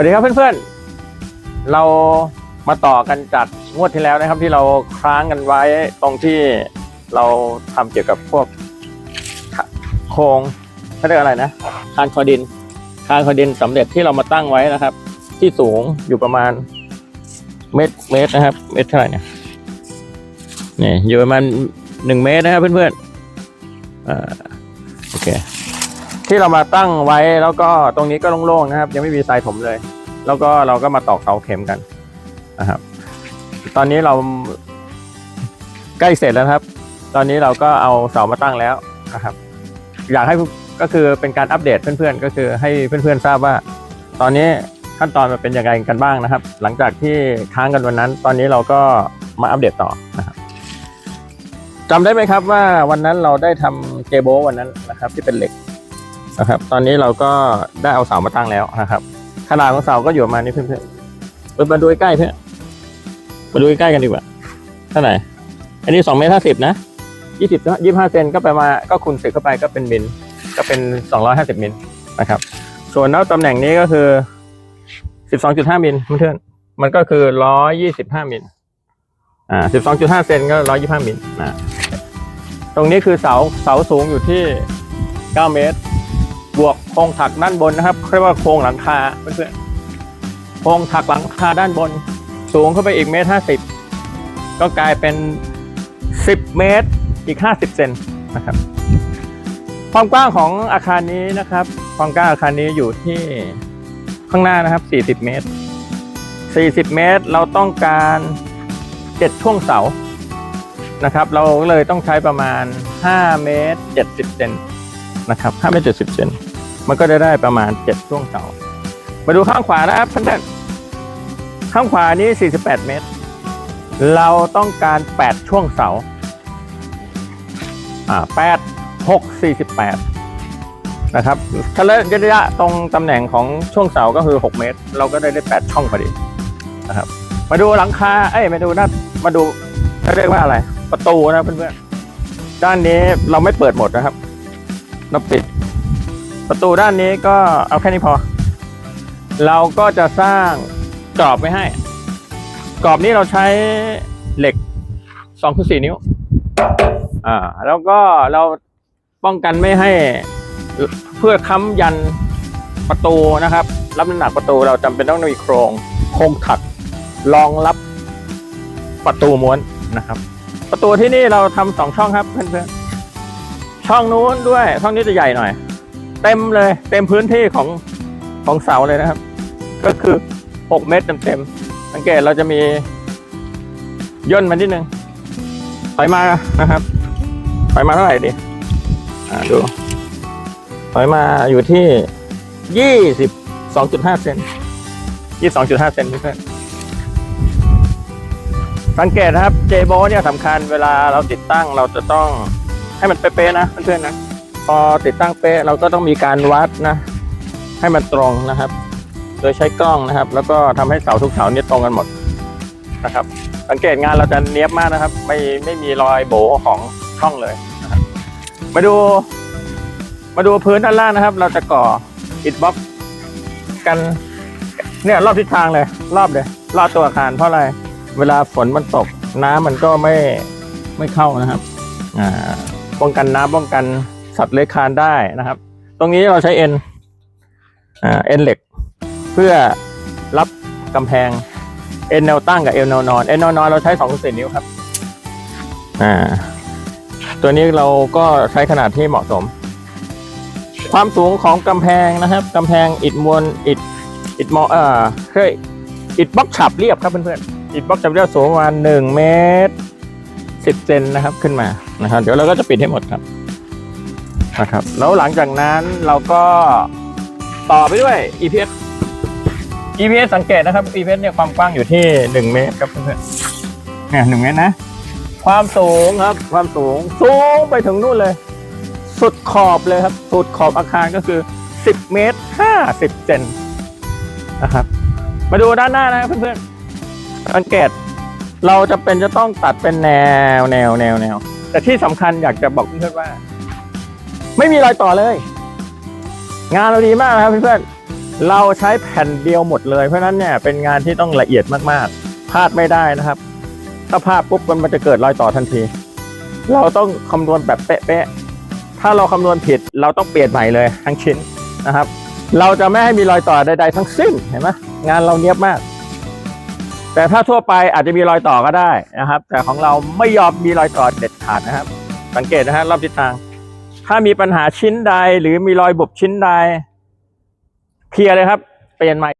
วัสดีครับเพื่อนๆ เรามาต่อกันจากงวดที่แล้วนะครับ ที่เราค้างกันไว้ตรงที่เราทำเกี่ยวกับพวกโครงเขาเรียกอะไรนะคานคอดินคานคอดินสำเร็จที่เรามาตั้งไว้นะครับ ที่สูงอยู่ประมาณเมตรเมตรนะครับ เมตรเท่าไหร่เนี่ยนี่อยู่ประมาณหนึ่งเมตรนะครับเพื่อนๆอ่าโอเค ที่เรามาตั้งไว้แล้วก็ตรงนี้ก็โล่งๆนะครับ ยังไม่มีทรายถมเลย แล้วก็เราก็มาตอกเสาเข็มกันนะครับ ตอนนี้เราใกล้เสร็จแล้วครับ ตอนนี้เราก็เอาเสามาตั้งแล้วนะครับ อยากให้ก็คือเป็นการอัปเดตเพื่อนๆ ก็คือให้เพื่อนๆทราบว่า ตอนนี้ขั้นตอนมันเป็นยังไงกันบ้างนะครับ หลังจากที่ค้างกันวันนั้น ตอนนี้เราก็มาอัปเดตต่อนะครับจำได้ไหมครับว่าวันนั้นเราได้ทำเจโบวันนั้นนะครับ ที่เป็นเหล็ก นะครับ ตอนนี้เราก็ได้เอาเสามาตั้งแล้วนะครับ ขนาดของเสาก็อยู่ประมาณนี้เพื่อนๆเออมาดูใกล้เพื่อนมาดูใกล้กันดีกว่าเท่าไหร่อันนี้สองเมตรห้าสิบนะยี่สิบยี่ห้าเซนก็ไปมาก็คูณสิบเข้าไปก็เป็นมิลก็เป็นสองร้อยห้าสิบมิลนะครับ ส่วนแล้วตำแหน่งนี้ก็คือสิบสองจุดห้ามิลเพื่อนมันก็คือร้อยยี่สิบห้ามิลอ่าสิบสองจุดห้าเซนก็ร้อยยี่ห้ามิลนะตรงนี้คือเสาเสาสูงอยู่ที่เก้าเมตร บวกโครงถักด้านบนนะครับเรียกว่าโครงหลังคาเพื่อนๆโครงถักหลังคาด้านบน สูงเข้าไปอีกเมตรห้าสิบก็กลายเป็นสิบเมตรอีกห้าสิบเซนนะครับ ความกว้างของอาคารนี้นะครับ ความกว้างอาคารนี้อยู่ที่ข้างหน้านะครับสี่สิบเมตรสี่สิบเมตรเราต้องการเจ็ดช่วงเสานะครับ เราเลยต้องใช้ประมาณห้าเมตรเจ็ดสิบเซนนะครับ5เมตร70เซน มันก็จะได้ประมาณ7ช่วงเสามาดูข้างขวานะครับเพื่อนๆข้างขวานี้ 48 เมตร เราต้องการ 8 ช่วงเสาอ่า8 6 48 นะครับถ้าระยะตรงตำแหน่งของช่วงเสาก็คือ 6 เมตร เราก็ได้ได้ 8 ช่องพอดีนะครับ มาดูหลังคา เอ้ย มาดูหน้า มาดูเขาเรียกว่าอะไร ประตูนะเพื่อนๆ ด้านนี้เราไม่เปิดหมดนะครับ เราปิด ประตูด้านนี้ก็เอาแค่นี้พอ เราก็จะสร้างกรอบไว้ให้ กรอบนี้เราใช้เหล็ก2คูณ4นิ้ว อ่า แล้วก็เราป้องกันไม่ให้เพื่อค้ำยันประตูนะครับ รับน้ำหนักประตูเราจำเป็นต้องมีโครงโครงถักรองรับประตูม้วนนะครับ ประตูที่นี่เราทำสองช่องครับเพื่อนๆช่องนู้นด้วยช่องนี้จะใหญ่หน่อย เต็มเลย เต็มพื้นที่ของของเสาเลยนะครับ ก็คือ 6 เมตรเต็มๆสังเกตเราจะมีย่นมานิดนึงถอยมานะครับถอยมาเท่าไหร่ดีอ่าดูถอยมาอยู่ที่22.5เซน22.5เซนเพื่อนสังเกตนะครับเจโบเนี่ยสำคัญเวลาเราติดตั้งเราจะต้องให้มันเป๊ะๆนะเพื่อนๆนะ พอติดตั้งเป๊ะเราก็ต้องมีการวัดนะ ให้มันตรงนะครับ โดยใช้กล้องนะครับ แล้วก็ทำให้เสาทุกเสาเนี่ยตรงกันหมดนะครับ สังเกตงานเราจะเนี้ยบมากนะครับ ไม่ไม่มีรอยโบของช่องเลยนะครับมาดู มาดูพื้นด้านล่างนะครับ เราจะก่ออิฐบล็อกกันเนี่ยรอบทิศทางเลย รอบเลยรอบตัวอาคารเพราะอะไรเวลาฝนมันตก น้ำมันก็ไม่ไม่เข้านะครับ อ่าป้องกันน้ำป้องกัน สัตว์เลื้อยคลานได้นะครับ ตรงนี้เราใช้เอ็นอ่าเอ็นเหล็ก เพื่อรับกำแพงเอ็นแนวตั้งกับเอ็นแนวนอนเอ็นแนวนอนเราใช้สองเซนนิ้วครับอ่าตัวนี้เราก็ใช้ขนาดที่เหมาะสม ความสูงของกำแพงนะครับกำแพงอิฐมวลอิฐอิฐมอเอ่อเฮ้ยอิฐบล็อกฉับเรียบครับเพื่อนๆอิฐบล็อกฉับเรียบสูงประมาณหนึ่งเมตรสิบเซนนะครับขึ้นมานะครับ เดี๋ยวเราก็จะปิดให้หมดครับ นะครับ แล้วหลังจากนั้นเราก็ต่อไปด้วย EPS EPS สังเกตนะครับ EPS เนี่ยความกว้างอยู่ที่หนึ่งเมตรครับเพื่อนๆเนี่ยหนึ่งเมตรนะ ความสูงครับ ความสูงสูงไปถึงนู่นเลย สุดขอบเลยครับ สุดขอบอาคารก็คือ 10 เมตร 50 เซนนะครับ มาดูด้านหน้านะครับเพื่อนๆสังเกตเราจะเป็นจะต้องตัดเป็นแนวแนวแนวแนวแต่ที่สำคัญอยากจะบอกเพื่อนๆว่า ไม่มีรอยต่อเลย งานเราดีมากนะครับเพื่อนๆเราใช้แผ่นเดียวหมดเลยเพราะฉะนั้นเนี่ยเป็นงานที่ต้องละเอียดมากๆพลาดไม่ได้นะครับ ถ้าพลาดปุ๊บมันจะเกิดรอยต่อทันที เราต้องคำนวณแบบเป๊ะๆถ้าเราคำนวณผิดเราต้องเปลี่ยนใหม่เลยทั้งชิ้นนะครับ เราจะไม่ให้มีรอยต่อใด ๆ ทั้งสิ้นเห็นไหมงานเราเนียบมากแต่ถ้าทั่วไปอาจจะมีรอยต่อก็ได้นะครับ แต่ของเราไม่ยอมมีรอยต่อเด็ดขาดนะครับ สังเกตนะฮะรอบทิศทาง ถ้ามีปัญหาชิ้นใดหรือมีรอยบุบชิ้นใดเคลียร์เลยครับ เปลี่ยนใหม่